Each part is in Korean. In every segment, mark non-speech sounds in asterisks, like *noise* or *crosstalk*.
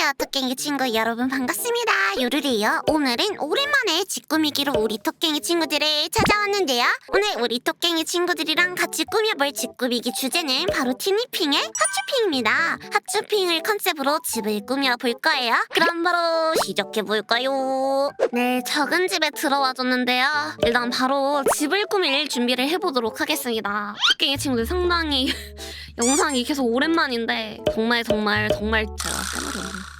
안녕하세요, 토깽이 친구 여러분 반갑습니다. 요르리요. 오늘은 오랜만에 집 꾸미기로 우리 토깽이 친구들을 찾아왔는데요. 오늘 우리 토깽이 친구들이랑 같이 꾸며볼 집 꾸미기 주제는 바로 티니핑의 핫쇼핑입니다. 핫쇼핑을 컨셉으로 집을 꾸며볼 거예요. 그럼 바로 시작해볼까요? 네, 적은 집에 들어와줬는데요. 일단 바로 집을 꾸밀 준비를 해보도록 하겠습니다. 토깽이 친구들 상당히 *laughs* 영상이 계속 오랜만인데 정말 정말 정말 제가. 죄송합니다.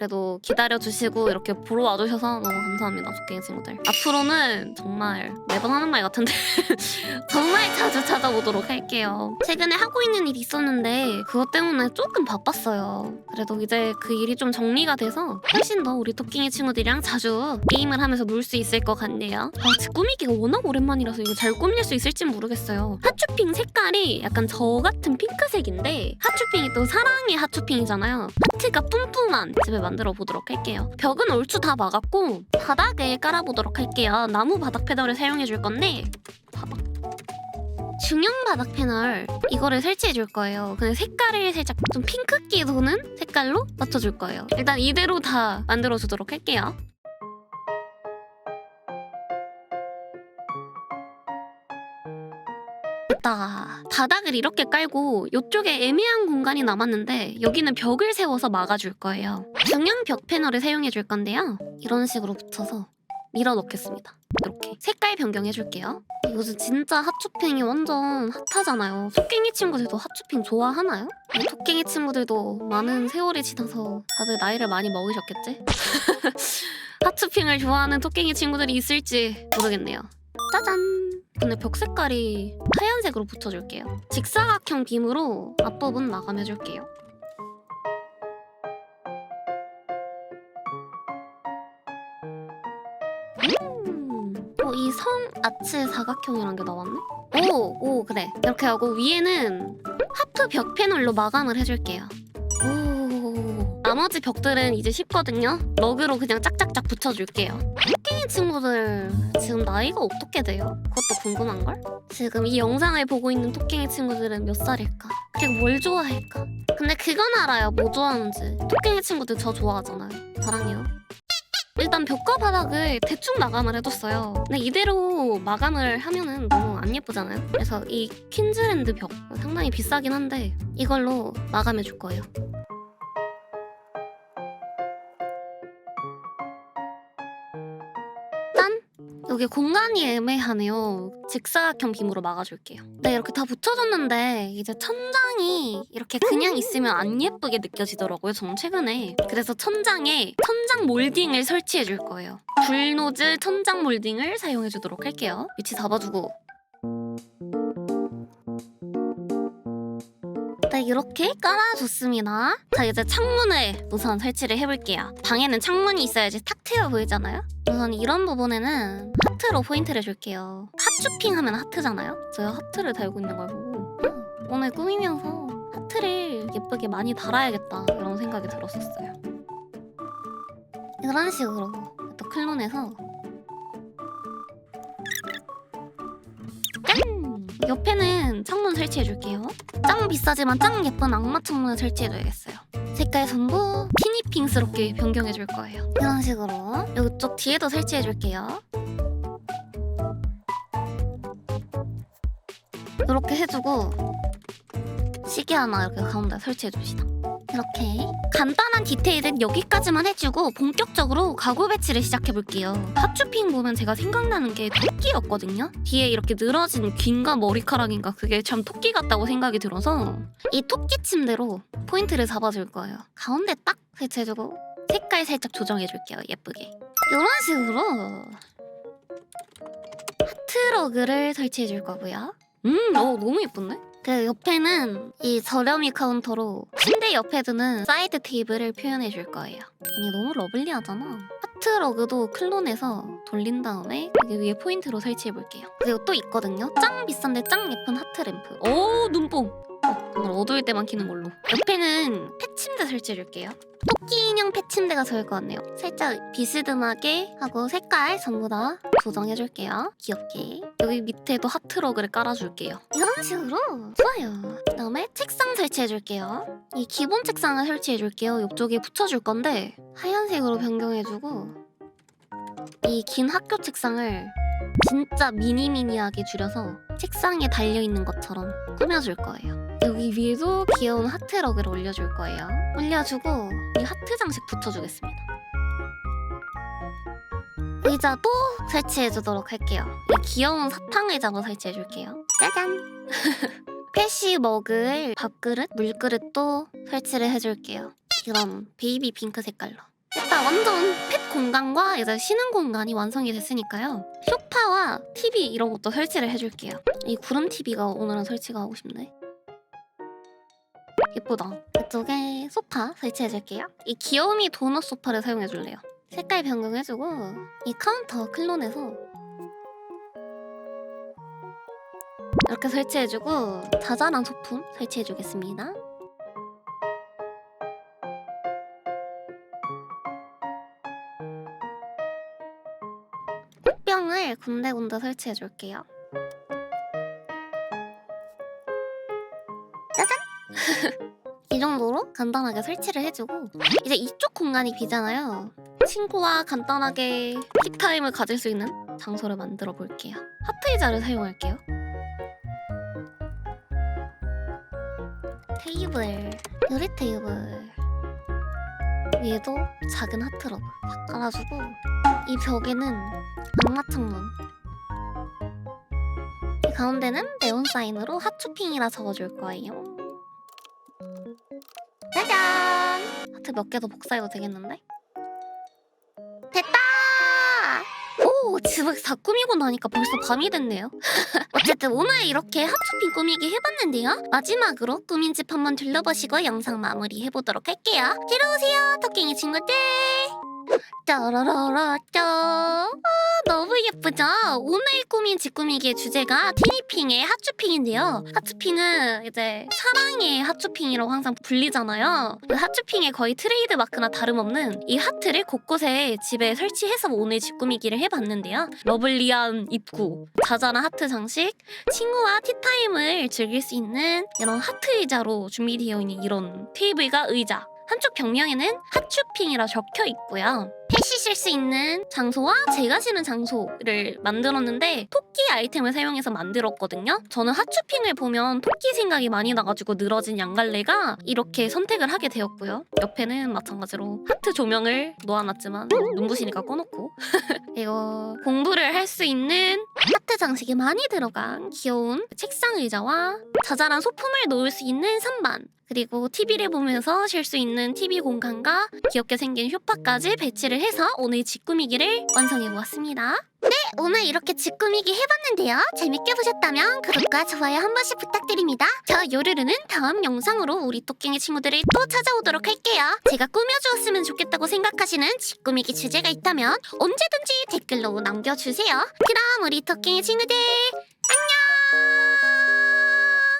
그래도 기다려주시고 이렇게 보러 와주셔서 너무 감사합니다, 토끼 친구들. 앞으로는 정말 매번 하는 말 같은데 *laughs* 정말 자주 찾아오도록 할게요. 최근에 하고 있는 일이 있었는데 그것 때문에 조금 바빴어요. 그래도 이제 그 일이 좀 정리가 돼서 훨씬 더 우리 토끼 친구들이랑 자주 게임을 하면서 놀 수 있을 것 같네요. 아, 집 꾸미기가 워낙 오랜만이라서 이거 잘 꾸밀 수 있을지 모르겠어요. 핫쇼핑 색깔이 약간 저 같은 핑크색인데 핫쇼핑이 또 사랑의 핫쇼핑이잖아요. 하트가 뿜뿜한 집을 만들어 보도록 할게요. 벽은 얼추 다 막았고 바닥을 깔아보도록 할게요. 나무 바닥 패널을 사용해 줄 건데 바닥. 중형 바닥 패널 이거를 설치해 줄 거예요. 근데 색깔을 살짝 좀 핑크기 도는 색깔로 맞춰 줄 거예요. 일단 이대로 다 만들어 주도록 할게요. 됐다. 바닥을 이렇게 깔고 이쪽에 애매한 공간이 남았는데 여기는 벽을 세워서 막아줄 거예요. 중형 벽 패널을 사용해 줄 건데요. 이런 식으로 붙여서 밀어 넣겠습니다. 이렇게 색깔 변경해 줄게요. 요즘 진짜 핫쇼핑이 완전 핫하잖아요. 토깽이 친구들도 핫쇼핑 좋아하나요? 이 토깽이 친구들도 많은 세월이 지나서 다들 나이를 많이 먹으셨겠지? *laughs* 핫쇼핑을 좋아하는 토깽이 친구들이 있을지 모르겠네요. 짜잔! 근데 벽 색깔이 하얀색으로 붙여줄게요. 직사각형 빔으로 앞부분 마감해줄게요. 음, 어, 이 성 아치 사각형이란 게 나왔네? 오, 오, 그래. 이렇게 하고 위에는 하프 벽 패널로 마감을 해줄게요. 오, 나머지 벽들은 이제 쉽거든요. 러그로 그냥 짝짝짝 붙여줄게요. 토끼 친구들 지금 나이가 어떻게 돼요? 그것도 궁금한걸? 지금 이 영상을 보고 있는 토끼 친구들은 몇 살일까? 그리고 뭘 좋아할까? 근데 그건 알아요. 뭐 좋아하는지. 토끼 친구들 저 좋아하잖아요. 사랑해요. 일단 벽과 바닥을 대충 마감을 해뒀어요. 근데 이대로 마감을 하면은 너무 안 예쁘잖아요. 그래서 이 퀸즈랜드 벽 상당히 비싸긴 한데 이걸로 마감해줄 거예요. 여기 공간이 애매하네요. 직사각형 빔으로 막아줄게요. 네, 이렇게 다 붙여줬는데 이제 천장이 이렇게 그냥 있으면 안 예쁘게 느껴지더라고요. 저는 최근에. 그래서 천장에 천장 몰딩을 설치해줄 거예요. 불노즐 천장 몰딩을 사용해주도록 할게요. 위치 잡아주고. 네, 이렇게 깔아줬습니다. 자, 이제 창문을 우선 설치를 해볼게요. 방에는 창문이 있어야지 탁 트여 보이잖아요? 우선 이런 부분에는 하트로 포인트를 줄게요. 핫쇼핑 하면 하트잖아요? 제가 하트를 달고 있는 걸 보고 음, 오늘 꾸미면서 하트를 예쁘게 많이 달아야겠다 이런 생각이 들었었어요. 이런 식으로 또 클론해서 짠! 옆에는 창문 설치해줄게요. 짱 비싸지만 짱 예쁜 악마 창문을 설치해줘야겠어요. 색깔 전부 티니핑스럽게 변경해줄 거예요. 이런 식으로 이쪽 뒤에도 설치해줄게요. 이렇게 해주고 시계 하나 이렇게 가운데 설치해 줍시다. 이렇게 간단한 디테일은 여기까지만 해주고 본격적으로 가구 배치를 시작해 볼게요. 핫쇼핑 보면 제가 생각나는 게 토끼였거든요. 뒤에 이렇게 늘어진 귀인가 머리카락인가 그게 참 토끼 같다고 생각이 들어서 이 토끼 침대로 포인트를 잡아줄 거예요. 가운데 딱 배치해주고 색깔 살짝 조정해 줄게요. 예쁘게. 이런 식으로 하트러그를 설치해 줄 거고요. 음, 어, 너무 예쁜데? 그 옆에는 이 저렴이 카운터로 침대 옆에 두는 사이드 테이블을 표현해 줄 거예요. 아니 너무 러블리하잖아. 하트 러그도 클론해서 돌린 다음에 여기 위에 포인트로 설치해 볼게요. 그리고 또 있거든요. 짱 비싼데 짱 예쁜 하트 램프. 오 눈뽕. 어, 오늘 어두울 때만 키는 걸로. 옆에는 펫침대 설치해줄게요. 토끼 인형 패침대가 좋을 것 같네요. 살짝 비스듬하게 하고 색깔 전부 다 조정해줄게요. 귀엽게. 여기 밑에도 하트러그를 깔아줄게요. 이런 식으로 좋아요. 그다음에 책상 설치해줄게요. 이 기본 책상을 설치해줄게요. 이쪽에 붙여줄 건데 하얀색으로 변경해주고 이 긴 학교 책상을 진짜 미니미니하게 줄여서 책상에 달려있는 것처럼 꾸며줄 거예요. 여기 위에도 귀여운 하트 러그를 올려줄 거예요. 올려주고 이 하트 장식 붙여주겠습니다. 의자도 설치해주도록 할게요. 이 귀여운 사탕 의자도 설치해줄게요. 짜잔! *laughs* 패시 먹을 밥그릇, 물그릇도 설치를 해줄게요. 이런 베이비 핑크 색깔로. 일단 완전 펫 공간과 이제 쉬는 공간이 완성이 됐으니까요. 소파와 TV 이런 것도 설치를 해줄게요. 이 구름 TV가 오늘은 설치가 하고 싶네. 예쁘다. 이쪽에 소파 설치해줄게요. 이 귀여움이 도넛 소파를 사용해줄래요. 색깔 변경해주고 이 카운터 클론해서 이렇게 설치해주고 자잘한 소품 설치해주겠습니다. 꽃병을 군데군데 설치해줄게요. 짜잔! *laughs* 이 정도로 간단하게 설치를 해주고 이제 이쪽 공간이 비잖아요. 친구와 간단하게 티타임을 가질 수 있는 장소를 만들어 볼게요. 하트 의자를 사용할게요. 테이블, 유리 테이블 위에도 작은 하트러브 딱 깔아주고 이 벽에는 악마 창문 이 가운데는 네온 사인으로 핫쇼핑이라 적어줄 거예요. 짜잔! 하트 몇 개 더 복사해도 되겠는데? 됐다! 오, 집을 다 꾸미고 나니까 벌써 밤이 됐네요. *laughs* 어쨌든 오늘 이렇게 핫쇼핑 꾸미기 해봤는데요. 마지막으로 꾸민 집 한번 둘러보시고 영상 마무리 해보도록 할게요. 들어오세요, 토끼이 친구들! 짜라라라짜. 아 너무 예쁘죠? 오늘 꾸민 집 꾸미기의 주제가 티니핑의 핫쇼핑인데요. 핫쇼핑은 이제 사랑의 핫쇼핑이라고 항상 불리잖아요. 그 핫쇼핑의 거의 트레이드 마크나 다름없는 이 하트를 곳곳에 집에 설치해서 오늘 집 꾸미기를 해봤는데요. 러블리한 입구 자잘한 하트 장식 친구와 티타임을 즐길 수 있는 이런 하트 의자로 준비되어 있는 이런 테이블과 의자 한쪽 벽면에는 핫쇼핑이라 적혀 있고요. 펫이 쉴수 있는 장소와 제가 쉬는 장소를 만들었는데 토끼 아이템을 사용해서 만들었거든요. 저는 핫쇼핑을 보면 토끼 생각이 많이 나가지고 늘어진 양갈래가 이렇게 선택을 하게 되었고요. 옆에는 마찬가지로 하트 조명을 놓아놨지만 눈부시니까 꺼놓고 *laughs* 이거 공부를 할 수 있는 하트 장식이 많이 들어간 귀여운 책상 의자와 자잘한 소품을 놓을 수 있는 선반 그리고 TV를 보면서 쉴 수 있는 TV 공간과 귀엽게 생긴 쇼파까지 배치를 해서 오늘 집 꾸미기를 완성해 보았습니다. 네, 오늘 이렇게 집 꾸미기 해봤는데요. 재밌게 보셨다면 구독과 좋아요 한 번씩 부탁드립니다. 저 요르르는 다음 영상으로 우리 토끼이 친구들을 또 찾아오도록 할게요. 제가 꾸며주었으면 좋겠다고 생각하시는 집 꾸미기 주제가 있다면 언제든지 댓글로 남겨주세요. 그럼 우리 토끼이 친구들 안녕!